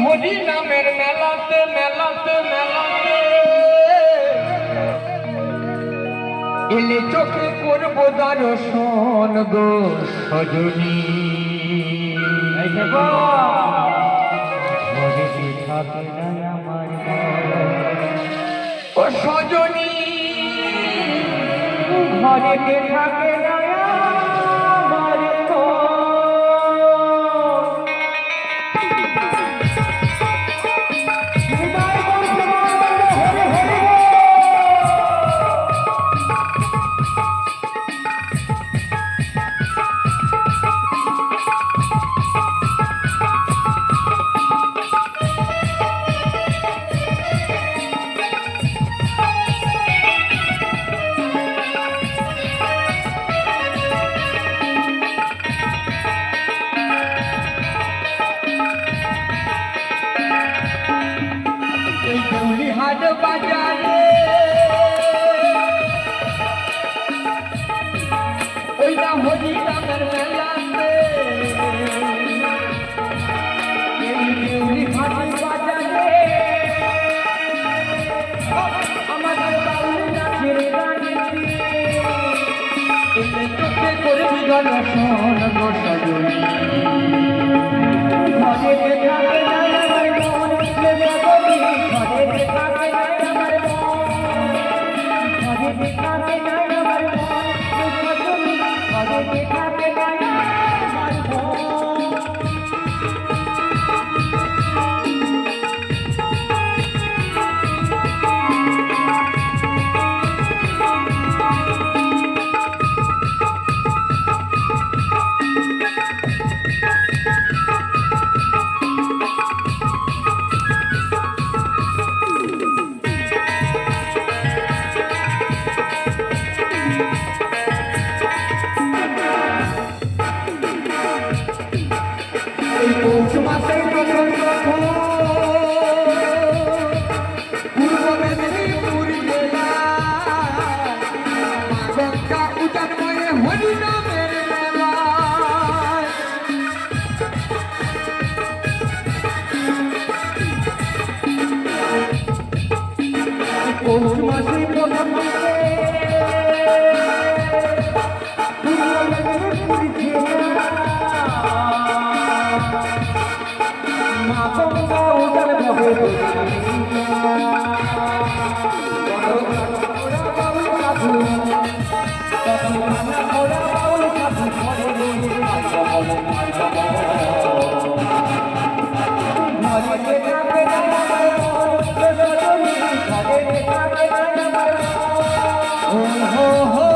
হরি নামের মেলাতে মেলাতে মেলাতে। এলে চোখে করব দর্শন গো সজনী। আমার ও সজনী। ঘরেতে থাকে না করবি দর্শন গো সজনী ঘরেতে থাকে মা গঙ্গা উজান ময়ে হরি নামের পৌষ মাসে প্রথম মা ও হো হো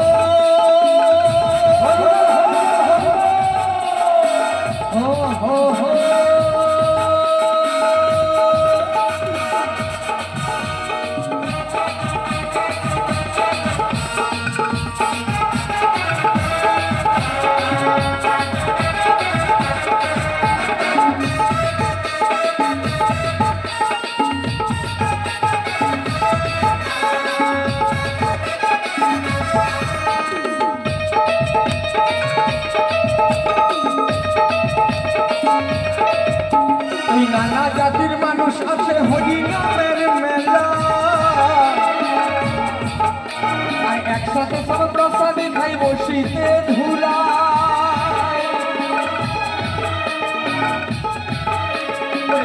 আছে হরি নামের মেলা একসাথে সব প্রসাদে খাই বসিতে ধুলা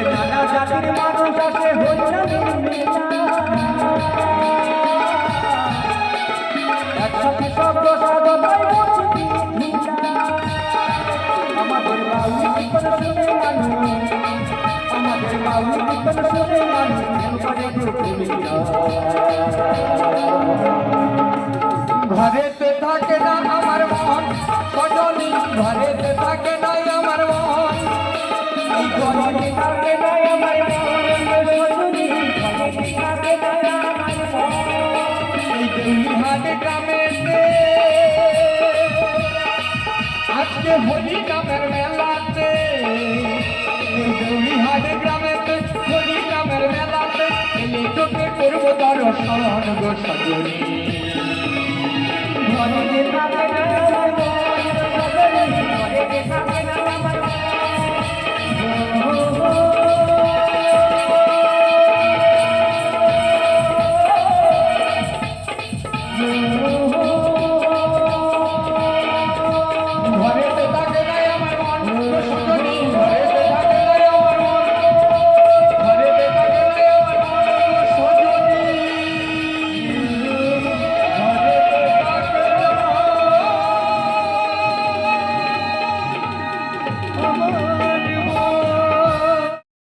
নানা জাতির মানুষ আছে হরিনামের মেলা। একসাথে ঘরেতে থাকে না আমার মন সজনী ঘরেতে থাকে না আমার মন। আজকে হরি দর্শন গো সজনী